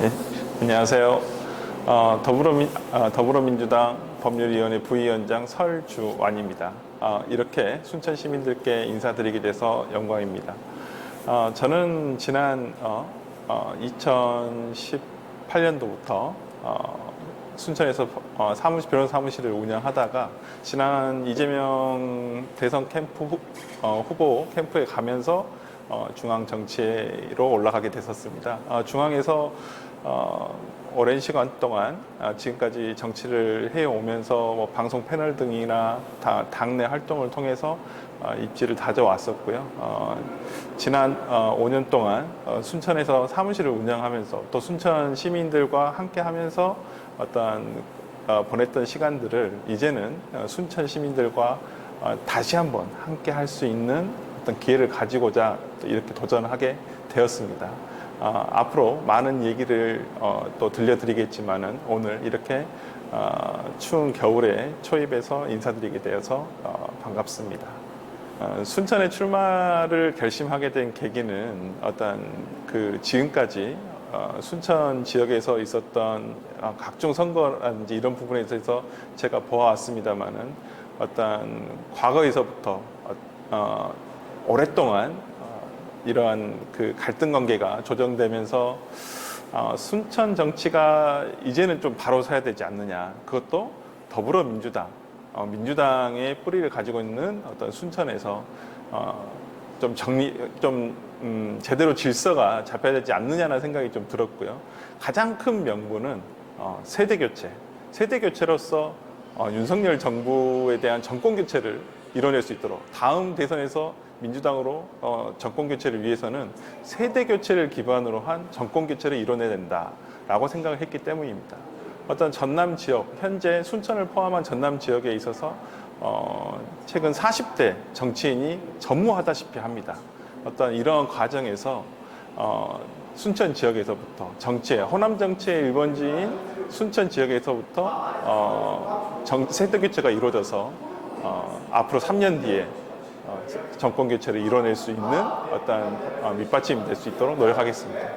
네, 안녕하세요. 어, 더불어민, 어, 더불어민주당 법률위원회 부위원장 설주완입니다. 어, 이렇게 순천 시민들께 인사드리게 돼서 영광입니다. 어, 저는 지난 어, 2018년도부터 순천에서 어, 사무실, 변호사 사무실을 운영하다가 지난 이재명 대선 캠프 후, 어, 후보 캠프에 가면서 어, 중앙 정치로 올라가게 됐었습니다. 어, 중앙에서 어, 오랜 시간 동안 아, 지금까지 정치를 해오면서 뭐 방송 패널 등이나 다, 당내 활동을 통해서 어, 입지를 다져왔었고요. 어, 지난 어, 5년 동안 어, 순천에서 사무실을 운영하면서 또 순천 시민들과 함께 하면서 어떤 어, 보냈던 시간들을 이제는 어, 순천 시민들과 어, 다시 한번 함께 할 수 있는 어떤 기회를 가지고자 또 이렇게 도전하게 되었습니다. 어, 앞으로 많은 얘기를 어, 또 들려드리겠지만은 오늘 이렇게 어, 추운 겨울에 초입에서 인사드리게 되어서 어, 반갑습니다. 어, 순천의 출마를 결심하게 된 계기는 어떤 그 지금까지 어, 순천 지역에서 있었던 어, 각종 선거라든지 이런 부분에 있어서 제가 보아왔습니다만은 어떤 과거에서부터 어, 어, 오랫동안 어, 이러한 그 갈등 관계가 조정되면서 어, 순천 정치가 이제는 좀 바로 서야 되지 않느냐. 그것도 더불어민주당, 어, 민주당의 뿌리를 가지고 있는 어떤 순천에서 어, 좀 정리, 좀 음, 제대로 질서가 잡혀야 되지 않느냐는 생각이 좀 들었고요. 가장 큰 명분은 어, 세대 교체. 세대 교체로서 어, 윤석열 정부에 대한 정권 교체를 이뤄낼 수 있도록 다음 대선에서 민주당으로 어, 정권 교체를 위해서는 세대 교체를 기반으로 한 정권 교체를 이뤄내야 된다라고 생각을 했기 때문입니다. 어떤 전남 지역, 현재 순천을 포함한 전남 지역에 있어서 어, 최근 40대 정치인이 전무하다시피 합니다. 어떤 이러한 과정에서 어, 순천 지역에서부터 정치의 호남 정치의 일번지인 순천 지역에서부터 어, 정, 세대 교체가 이루어져서 어, 앞으로 3년 뒤에 어, 정권 교체를 이뤄낼 수 있는 어떤 어, 밑받침이 될 수 있도록 노력하겠습니다.